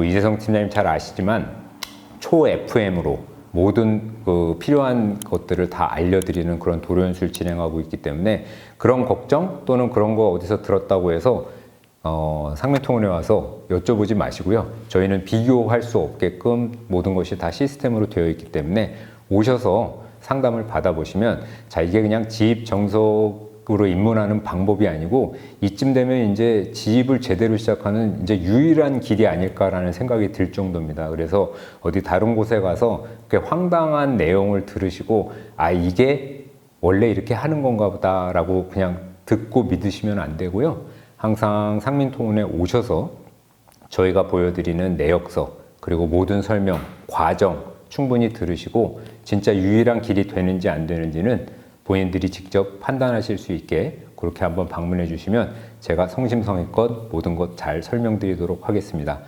뭐 이재성 팀장님 잘 아시지만 초 FM으로 모든 그 필요한 것들을 다 알려드리는 그런 도료연수를 진행하고 있기 때문에 그런 걱정 또는 그런 거 어디서 들었다고 해서 어, 상매통원에 와서 여쭤보지 마시고요. 저희는 비교할 수 없게끔 모든 것이 다 시스템으로 되어 있기 때문에 오셔서 상담을 받아보시면 자 이게 그냥 지입 정석 으로 입문하는 방법이 아니고 이쯤 되면 이제 지입을 제대로 시작하는 이제 유일한 길이 아닐까라는 생각이 들 정도입니다. 그래서 어디 다른 곳에 가서 그렇게 황당한 내용을 들으시고 아 이게 원래 이렇게 하는 건가 보다라고 그냥 듣고 믿으시면 안 되고요. 항상 상민통운에 오셔서 저희가 보여드리는 내역서 그리고 모든 설명, 과정 충분히 들으시고 진짜 유일한 길이 되는지 안 되는지는 본인들이 직접 판단하실 수 있게 그렇게 한번 방문해 주시면 제가 성심성의껏 모든 것 잘 설명드리도록 하겠습니다.